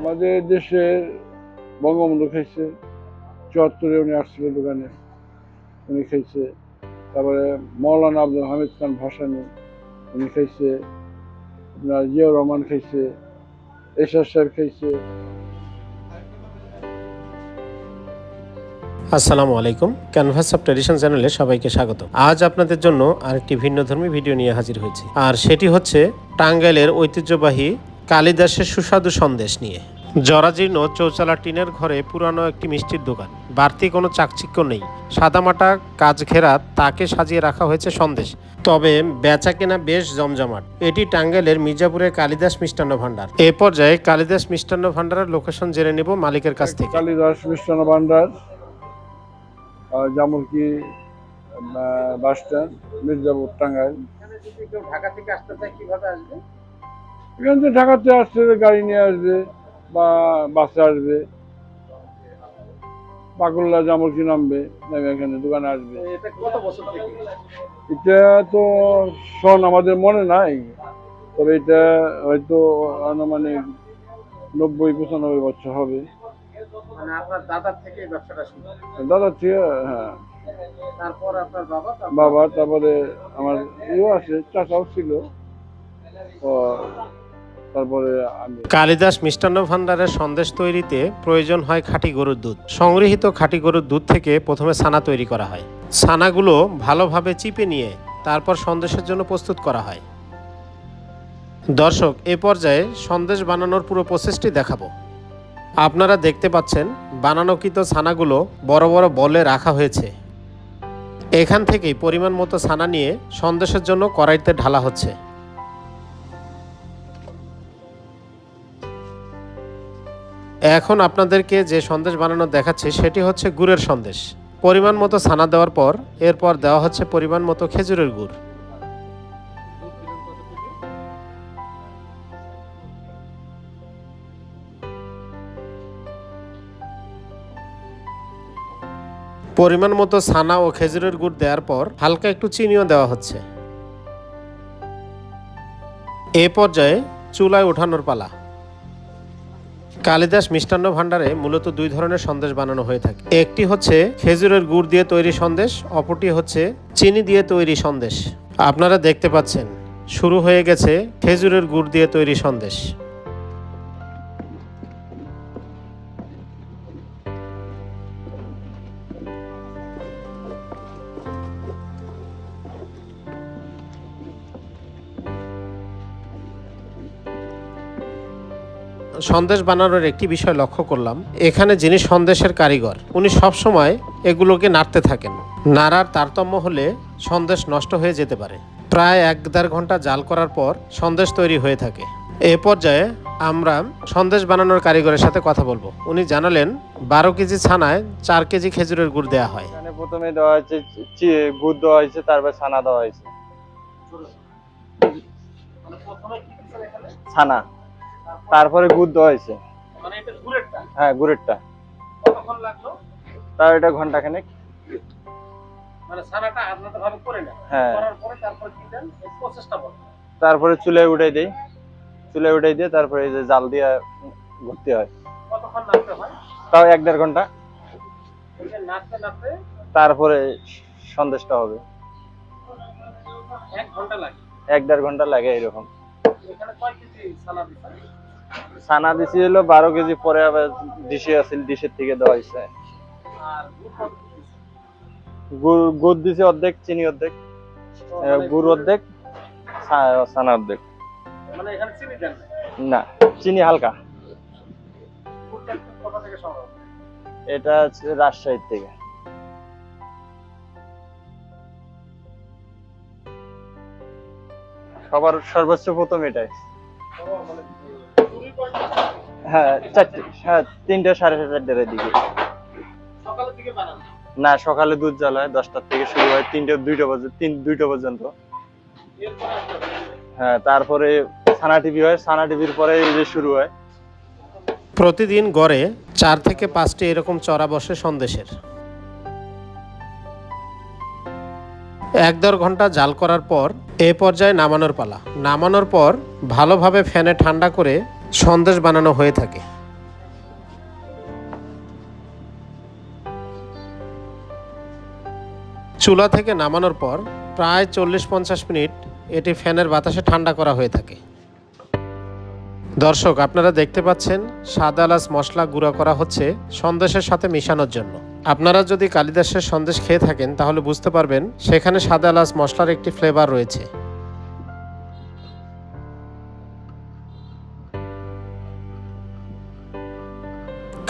আমাদের দেশে বঙ্গবন্ধু খাইছে, চুয়াত্তরে উনি আসছিল দোকানে। উনি খাইছে। তারপরে মৌলানা আব্দুল হামিদ খান ভাসানি, উনি খাইছে। আপনার জিয়াউর রহমান খাইছে, এশার সাহেব খাইছে। আসসালামু আলাইকুম। ক্যানভাস অফ ট্রেডিশন চ্যানেলে সবাইকে স্বাগত। আজ আপনাদের জন্য আরেকটি ভিন্নধর্মী ভিডিও নিয়ে হাজির হয়েছি। আর সেটি হচ্ছে টাঙ্গাইলের ঐতিহ্যবাহী কালিদাসের সুস্বাদু সন্দেশ নিয়ে। জরাজীর্ণ চৌচালা টিনের ঘরে পুরানো একটি মিষ্টির দোকান। বাড়তি কোনো চাকচিক্য নেই। সাদামাটা কাজ ঘেরা তাকে সাজিয়ে রাখা হয়েছে সন্দেশ। তবে বেচা কেনা বেশ জমজমাট। এটি টাঙ্গাইলের মির্জাপুরের কালিদাস মিষ্টান্ন ভাণ্ডার। এ পর্যায়ে কালিদাস মিষ্টান্ন ভাণ্ডারের লোকেশন জেনে নেব মালিকের কাছ থেকে। কালিদাস মিষ্টান্ন ভান্ডার জামুরকি বাস স্ট্যান্ড মির্জাপুর টাঙ্গাইল। এখানে যদি কেউ ঢাকা থেকে আসতে চায় কীভাবে আসবে? এখান থেকে ঢাকাতে আসছে গাড়ি নিয়ে আসবে বা বাসে আসবে। পাকুল্লা জামুরকি নামবে নেমে এখানে দোকানে আসবে। এটা তো সন আমাদের মনে নাই। তবে এটা হয়তো আনুমানিক নব্বই পঁচানব্বই বছর হবে। মানে দাদার থেকে হ্যাঁ। তারপর আপনার বাবা বাবা তারপরে আমার ইও আছে চাচাও ছিল। তারপরে কালিদাস মিষ্টান্ন ভান্ডারের সন্দেশ তৈরিতে প্রয়োজন হয় খাঁটি গরুর দুধ। সংগৃহীত খাঁটি গরুর দুধ থেকে প্রথমে ছানা তৈরি করা হয়। ছানাগুলো ভালোভাবে চিপে নিয়ে তারপর সন্দেশের জন্য প্রস্তুত করা হয়। দর্শক, এ পর্যায়ে সন্দেশ বানানোর পুরো প্রসেসটি দেখাবো। আপনারা দেখতে পাচ্ছেন, বানানোকৃত ছানাগুলো বড় বড় বলে রাখা হয়েছে। এখান থেকেই পরিমাণ মতো ছানা নিয়ে সন্দেশের জন্য কড়াইতে ঢালা হচ্ছে। এখন আপনাদেরকে যে সন্দেশ বানানো দেখাচ্ছি, সেটি হচ্ছে গুড়ের সন্দেশ। পরিমাণ মতো ছানা দেওয়ার পর, এরপর দেওয়া হচ্ছে পরিমাণ মতো খেজুরের গুড়। পরিমাণ মতো ছানা ও খেজুরের গুড় দেওয়ার পর, হালকা একটু চিনিও দেওয়া হচ্ছে। এ পর্যায়ে চুলায় ওঠানোর পালা। কালিদাস মিষ্টান্ন ভাণ্ডারে মূলত দুই ধরনের সন্দেশ বানানো হয়ে থাকে। একটি হচ্ছে খেজুরের গুড় দিয়ে তৈরি সন্দেশ, অপরটি হচ্ছে চিনি দিয়ে তৈরি সন্দেশ। আপনারা দেখতে পাচ্ছেন, শুরু হয়ে গেছে খেজুরের গুড় দিয়ে তৈরি সন্দেশ। সন্দেশ বানানোর একটি বিষয় লক্ষ্য করলাম। এখানে যিনি সন্দেশের কারিগর উনি সবসময় এগুলোকে নাড়তে থাকেন। নাড়ার তারতম্য হলে সন্দেশ নষ্ট হয়ে যেতে পারে। প্রায় এক দেড় ঘণ্টা জাল করার পর সন্দেশ তৈরি হয়ে থাকে। এ পর্যায়ে আমরা সন্দেশ বানানোর কারিগরের সাথে কথা বলব। উনি জানালেন বারো কেজি ছানায় চার কেজি খেজুরের গুড় দেওয়া হয়। এখানে প্রথমে দেওয়া হয়েছে গুড় দেওয়া হয়েছে তারপর ছানা দেওয়া হয়েছে। ছানা। তারপরে গুড় দেওয়া হয়েছে। মানে হ্যাঁ গুড়েরটা। তার এটা ঘণ্টা খানেক। মানে হ্যাঁ। তারপর চুলে উঠাই দেই। চুলে উঠাই দিয়ে তারপরে এই যে জাল দিয়ে ঘুরতে হয়। হয়? তাও এক দেড় ঘণ্টা। তারপরে সন্দেশটা হবে। এক দেড় ঘণ্টা লাগে এরকম। ছানা দিছি হলো বারো কেজি, পরে আবার ডিশে আছে ডিশের থেকে দেওয়া হয়েছে গুড় দিছি অর্ধেক, চিনি অর্ধেক গুড় অর্ধেক ছানা অর্ধেক। না, চিনি হালকা? এটা রাজশাহীর থেকে। সবার সর্বোচ্চ প্রথম এটাই? হ্যাঁ হ্যাঁ তিনটে সাড়ে চারটের দিকে। না, সকালে দুধ জ্বালা হয়, দশটার থেকে শুরু হয়, তিনটে, দুইটা পর্যন্ত তিন, দুইটা পর্যন্ত। হ্যাঁ তারপরে ছানা টিভি হয় ছানা টিভির পরে এই যে শুরু হয়। প্রতিদিন গড়ে চার থেকে পাঁচটি এরকম চড়া বসে সন্দেশের। এক দেড় ঘণ্টা জাল করার পর এ পর্যায়ে নামানোর পালা। নামানোর পর ভালোভাবে ফ্যানে ঠান্ডা করে সন্দেশ বানানো হয়ে থাকে। চুলা থেকে নামানোর পর প্রায় চল্লিশ পঞ্চাশ মিনিট এটি ফ্যানের বাতাসে ঠান্ডা করা হয়ে থাকে। দর্শক, আপনারা দেখতে পাচ্ছেন সাদা এলাচ মশলা গুঁড়া করা হচ্ছে সন্দেশের সাথে মিশানোর জন্য। আপনারা যদি কালিদাসের সন্দেশ খেয়ে থাকেন তাহলে বুঝতে পারবেন সেখানে সাদা এলাচ মশলার একটি ফ্লেভার রয়েছে।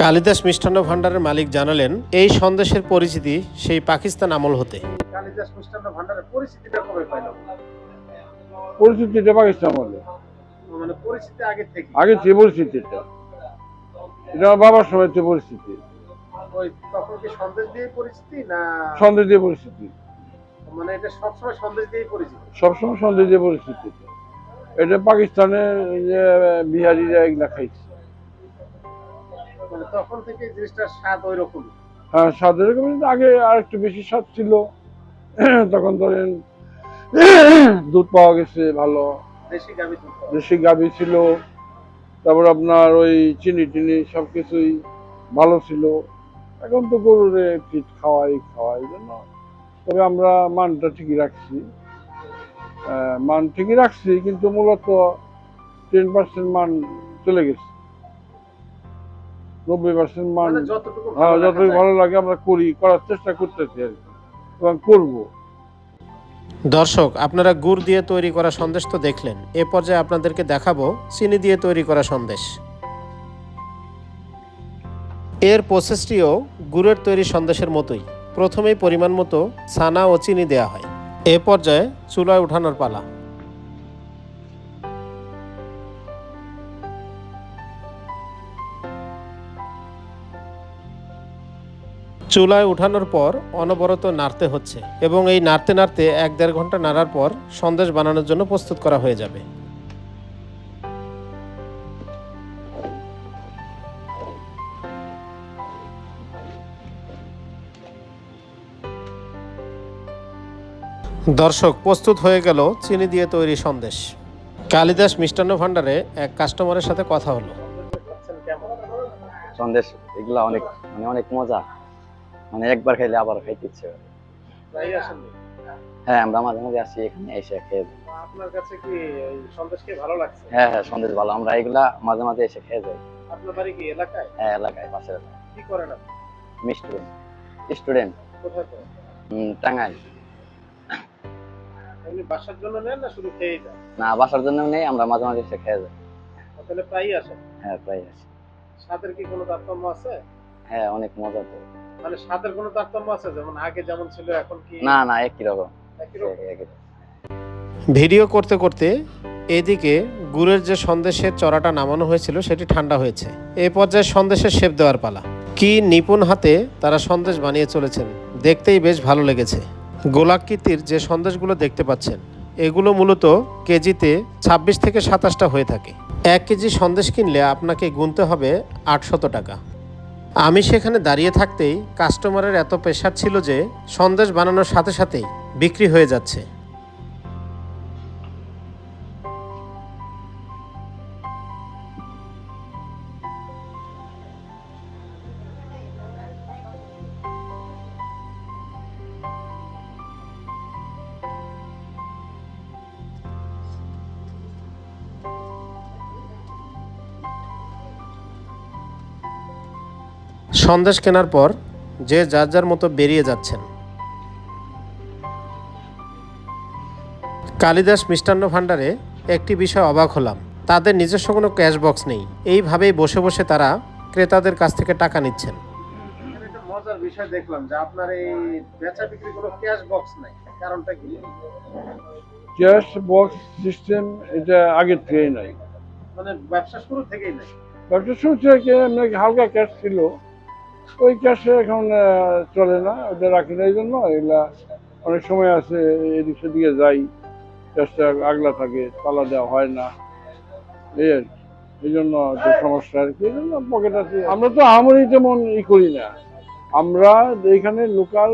কালিদাস মিষ্টান্ন ভাণ্ডারের মালিক জানালেন এই সন্দেশের পরিচিতি সেই পাকিস্তান আমল হতে। কালিদাস মিষ্টান্ন ভান্ডারের পরিস্থিতিটা কবে পাইলাম? পরিস্থিতিটা পাকিস্তান বলে মানে পরিস্থিতি আগে থেকে। আগে পরিস্থিতিটা এটা আমার বাবার সময় পরিস্থিতি ওই তখন কি সন্দেশ দিয়ে পরিচিতি না সন্দেশ দিয়ে পরিস্থিতি মানে এটা সবসময় সন্দেশ দিয়ে পরিচিতি? সবসময় সন্দেশ দিয়ে পরিস্থিতি এটা পাকিস্তানে যে বিহারিরা এগুলা খাইছে। মানে তখন থেকে জিনিসটার স্বাদ ওই রকম হ্যাঁ স্বাদের রকম কিন্তু আগে আর একটু বেশি স্বাদ ছিল। তখন ধরেন দুধ পাওয়া গেছে ভালো। দেশি গাভি দেশি গাভি ছিল। তারপর আপনার ওই চিনি টিনি সব কিছুই ভালো ছিল। এখন তো গরুরে ফিট খাওয়াই খাওয়াই জন্য। তবে আমরা মানটা ঠিকই রাখছি। আহ, মান ঠিকই রাখছি কিন্তু মূলত টেন পার্সেন্ট মান চলে গেছে। নব্বই পার্সেন্ট মান মানে যতটুকু হ্যাঁ ভালো যতই ভালো লাগে আমরা করি করার চেষ্টা করতেছি আর কি। এবং করব। দর্শক আপনারা গুড় দিয়ে তৈরি করা সন্দেশ তো দেখলেন। এ পর্যায়ে আপনাদেরকে দেখাবো চিনি দিয়ে তৈরি করা সন্দেশ। এর প্রসেসটিও গুড়ের তৈরি সন্দেশের মতোই। প্রথমেই পরিমাণ মতো ছানা ও চিনি দেওয়া হয়। এ পর্যায়ে চুলায় উঠানোর পালা। চুলায় উঠানোর পর অনবরত নাড়তে হচ্ছে এবং এই নাড়তে নাড়তে এক দেড় ঘণ্টা নাড়ার পর সন্দেশ বানানোর জন্য প্রস্তুত করা হয়ে যাবে। দর্শক প্রস্তুত হয়ে গেল চিনি দিয়ে তৈরি সন্দেশ। কালিদাস মিষ্টান্ন ভাণ্ডারে এক কাস্টমারের সাথে কথা হলো। সন্দেশ এগুলা অনেক মানে অনেক মজা। মানে একবার খাইলে আবার খাইতে ইচ্ছে করে। হ্যাঁ আমরা মাঝে মাঝে আসি এখানে এসে খেয়ে যাই। আপনার কাছে কি সন্দেশ খেয়ে ভালো লাগছে? হ্যাঁ হ্যাঁ সন্দেশ ভালো। আমরা এগুলা মাঝে মাঝে এসে খেয়ে যাই। আপনার বাড়ি কি এলাকায়? হ্যাঁ এলাকায় পাশের এলাকায়। কি করেন আপনি? আমি স্টুডেন্ট। স্টুডেন্ট কোথায় করেন? টাঙ্গাইল। এমনি বাসার জন্য নেন না শুধু খেয়েই যান? না বাসার জন্য নেই আমরা মাঝে মাঝে এসে খেয়ে যাই। তাহলে প্রায়ই আসেন? হ্যাঁ প্রায় আসি। স্বাদের কি কোনো তারতম্য আছে? হ্যাঁ অনেক মজা তো। মানে স্বাদের কোনো তারতম্য আছে? যেমন আগে যেমন ছিল এখন কি? না না একই রকম। একই রকম? একই রকম। ভিডিও করতে করতে এদিকে গুড়ের যে সন্দেশের চড়াটা নামানো হয়েছিল সেটি ঠান্ডা হয়েছে। এ পর্যায়ে সন্দেশের শেপ দেওয়ার পালা। কি নিপুণ হাতে তারা সন্দেশ বানিয়ে চলেছেন দেখতেই বেশ ভালো লেগেছে। গোলাকৃতির যে সন্দেশগুলো দেখতে পাচ্ছেন, এগুলো মূলত কেজিতে ছাব্বিশ থেকে সাতাশটা হয়ে থাকে। এক কেজি সন্দেশ কিনলে আপনাকে গুনতে হবে আটশত টাকা। আমি সেখানে দাঁড়িয়ে থাকতেই কাস্টমারের এত পেশার ছিল যে সন্দেশ বানানোর সাথে সাথেই বিক্রি হয়ে যাচ্ছে। সন্দেশ কেনার পর যে যার যার মতো বেরিয়ে যাচ্ছেন। কালিদাস মিষ্টান্ন ভাণ্ডারে একটি বিষয় অবাক হলাম। তাদের নিজস্ব কোনো ক্যাশ বক্স নেই। এইভাবেই বসে বসে তারা ক্রেতাদের কাছ থেকে টাকা নিচ্ছেন। মজার বিষয় দেখলাম যে আপনার এই বেচা বিক্রি কোনো ক্যাশ বক্স নাই। কারণটা কি? ক্যাশ বক্স সিস্টেম এটা আগের থেকেই নাই। মানে ব্যবসা শুরু থেকেই নাই। ব্যবসা শুরু থেকে হালকা ক্যাশ ছিল। ওই ক্যাশে এখন চলে না ওটা রাখি না এই জন্য এগুলা অনেক সময় আছে এদিক সেদিকে যাই ক্যাশটা আগলা থাকে তালা দেওয়া হয় না এই আর কি। এই জন্য সমস্যা আর কি এই জন্য পকেট আছে। আমরা তো আমরি তেমন ই করি না। আমরা এখানে লোকাল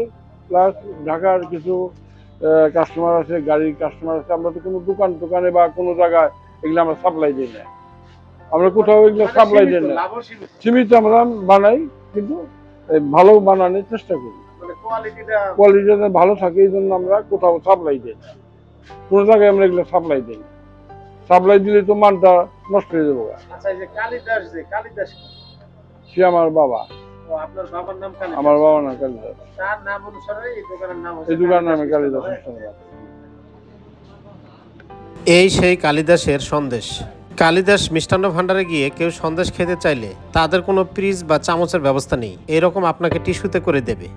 প্লাস ঢাকার কিছু কাস্টমার আছে গাড়ির কাস্টমার আছে আমরা তো কোনো দোকান টোকানে বা কোনো জায়গায় এগুলো আমরা সাপ্লাই দিই না। আমরা কোথাও এগুলো সাপ্লাই দিই না। সীমিত আমরা বানাই। কিন্তু ভালো বানানোর চেষ্টা করি। মানে কোয়ালিটিটা কোয়ালিটি ভালো থাকে এই জন্য আমরা কোথাও সাপ্লাই দিই না। কোনো জায়গায় আমরা এগুলো সাপ্লাই দিই সাপ্লাই দিলে তো মানটা নষ্ট হয়ে যাব। আচ্ছা? সে আমার বাবা। আপনার বাবার নাম কালিদাস? আমার এই দোকানের নাম কালিদাস। এই সেই কালিদাসের সন্দেশ। কালিদাস মিষ্টান্ন ভাণ্ডারে গিয়ে কেউ সন্দেশ খেতে চাইলে তাদের কোনো ফ্রিজ বা চামচের ব্যবস্থা নেই। এরকম আপনাকে টিস্যুতে করে দেবে।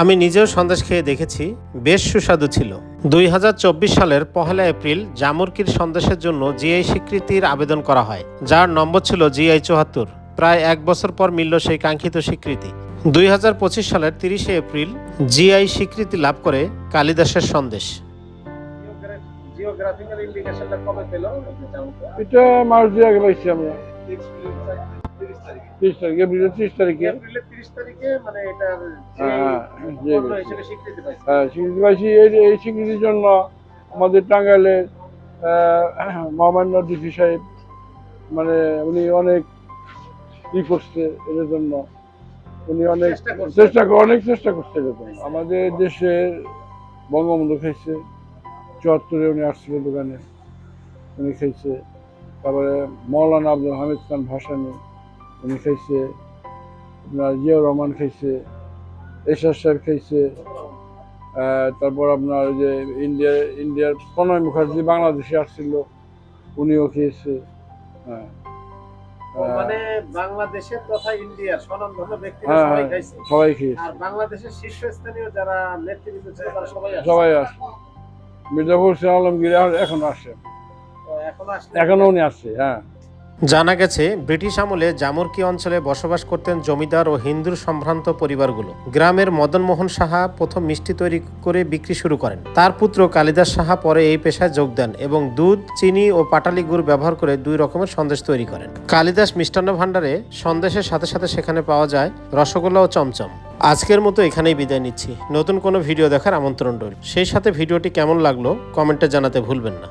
আমি নিজেও সন্দেশ খেয়ে দেখেছি, বেশ সুস্বাদু ছিল। দুই হাজার চব্বিশ সালের পহেলা এপ্রিল জামুরকির সন্দেশের জন্য জিআই স্বীকৃতির আবেদন করা হয়, যার নম্বর ছিল জিআই চুয়াত্তর। প্রায় এক বছর পর মিলল সেই কাঙ্ক্ষিত স্বীকৃতি। দুই হাজার পঁচিশ সালের তিরিশে এপ্রিল জিআই স্বীকৃতি লাভ করে কালিদাসের সন্দেশ। জিওগ্রাফিক্যাল ইন্ডিকেশনটা কবে পেল? এটা মাস দিয়ে আগে পাইছি আমরা। ত্রিশ তারিখে এপ্রিলের ত্রিশ তারিখে এপ্রিলের 30 তারিখে। মানে এটার যে হ্যাঁ, যে পণ্য হিসেবে স্বীকৃতি পাইছে। হ্যাঁ স্বীকৃতি পাইছি এই স্বীকৃতির জন্য আমাদের টাঙ্গাইলের মহামান্য ডিসি সাহেব মানে উনি অনেক ই করছে এর জন্য। উনি অনেক চেষ্টা করে অনেক চেষ্টা করছে আমাদের দেশে বঙ্গবন্ধু খাইছে। চুয়াত্তরে উনি আসছিল দোকানে। উনি খেয়েছে। তারপরে মৌলানা আব্দুল হামিদ খান ভাসানি উনি খাইছে আপনার জিয়াউর রহমান খাইছে এশার সাহেব খাইছে আহ, তারপর আপনার যে ইন্ডিয়া ইন্ডিয়ার প্রণয় মুখার্জি বাংলাদেশে আসছিল উনিও খেয়েছে। হ্যাঁ। মানে বাংলাদেশের তথা স্বনামধন্য ব্যক্তিরা হ্যাঁ সবাই খাইছে। সবাই খেয়েছে। আর বাংলাদেশের শীর্ষস্থানীয় যারা নেতৃবৃন্দ ছিল তারা সবাই সবাই আসছে। মির্জাফর হোসেন আলমগীর এখনও আসছে। এখনও উনি আসছে হ্যাঁ। জানা গেছে, ব্রিটিশ আমলে জামুরকি অঞ্চলে বসবাস করতেন জমিদার ও হিন্দুর সম্ভ্রান্ত পরিবারগুলো। গ্রামের মদনমোহন সাহা প্রথম মিষ্টি তৈরি করে বিক্রি শুরু করেন। তার পুত্র কালিদাস সাহা পরে এই পেশায় যোগ দেন এবং দুধ, চিনি ও পাটালি গুড় ব্যবহার করে দুই রকমের সন্দেশ তৈরি করেন। কালিদাস মিষ্টান্ন ভাণ্ডারে সন্দেশের সাথে সাথে সেখানে পাওয়া যায় রসগোল্লা ও চমচম। আজকের মতো এখানেই বিদায় নিচ্ছি। নতুন কোনো ভিডিও দেখার আমন্ত্রণ রইল। সেই সাথে ভিডিওটি কেমন লাগল, কমেন্টে জানাতে ভুলবেন না।